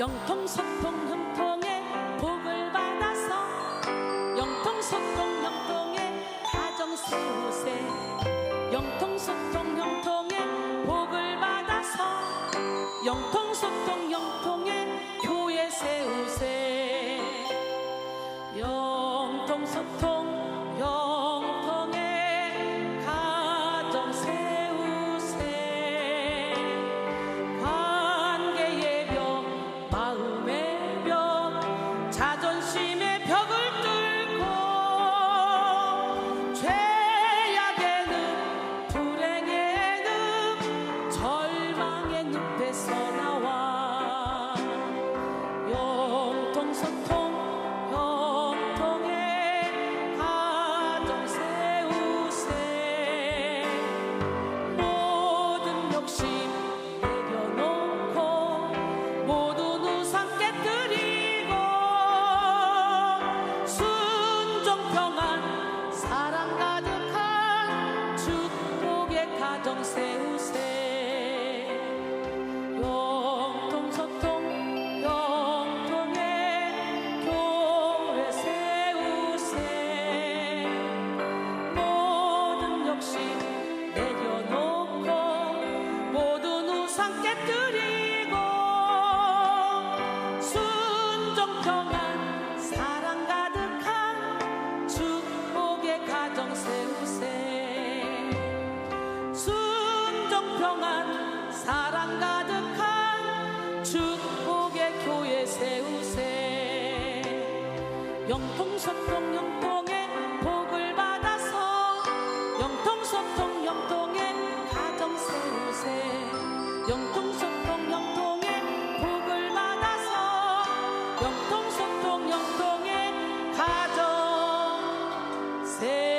영통소통 형통의 복을 받아서 영통소통 형통의 가정 세우세. 영통소통 형통의 복을 받아서 영통소통 형통의 교회 세우세. 영통소통 영 사랑 가득한 축복의 교회 세우세. 영통소통 영통의 복을 받아서 영통소통 영통의 가정 세우세. 영통소통 영통의 복을 받아서 영통소통 영통의 가정 세우세